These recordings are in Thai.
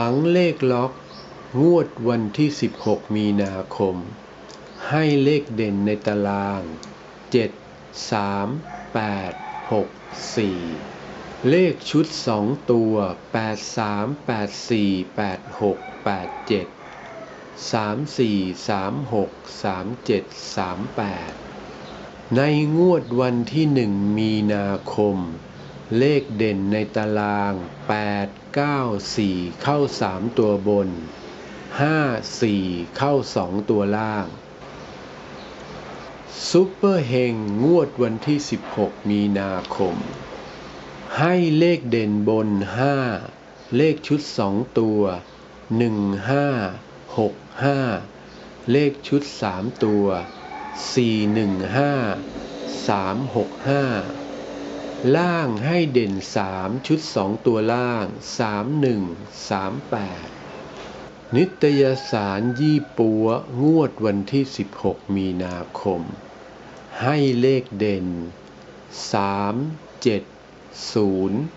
ผังเลขล็อก งวดวันที่ 16 มีนาคม ให้เลขเด่นในตาราง 7 3 8 6 4 เลขชุด 2 ตัว 8 3 8 4 8 6 8 7 3 4 3 6 3 7 3 8 ในงวดวันที่ 1 มีนาคม เลขเด่นในตาราง 8 9 4 เข้า 3 ตัวบน 5 4 เข้า 2 ตัวล่าง ซุปเปอร์เฮงงวดวันที่ 16 มีนาคม ให้เลขเด่นบน 5 เลขชุด 2 ตัว 1 5 6 5 เลขชุด 3 ตัว 4 1 5 3 6 5 ล่างให้เด่น 3 ชุด 2 ตัวล่าง 3 1 3 8 นิตยสารยี่ปัวงวดวันที่ 16 มีนาคม ให้เลขเด่น 3 7 0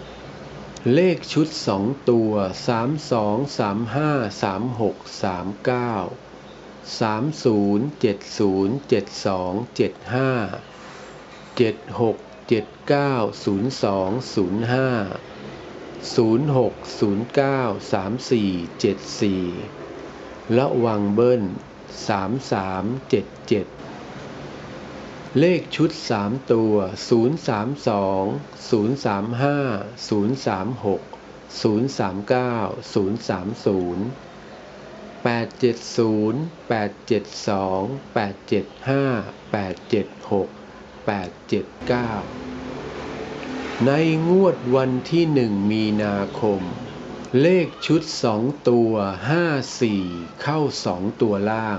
8 เลขชุด 2 ตัว 3 2 3 5 3 6 39 30707275 76 790205 0 6 0 9 3 4 7 4ระวังเบิ้ล 3 3 7 7 เลขชุด 3 ตัว 0 3 2 0 3 5 0 3 6 0 ในงวดวันที่หนึ่งมีนาคม เลขชุดสองตัวห้าสี่เข้าสองตัวล่าง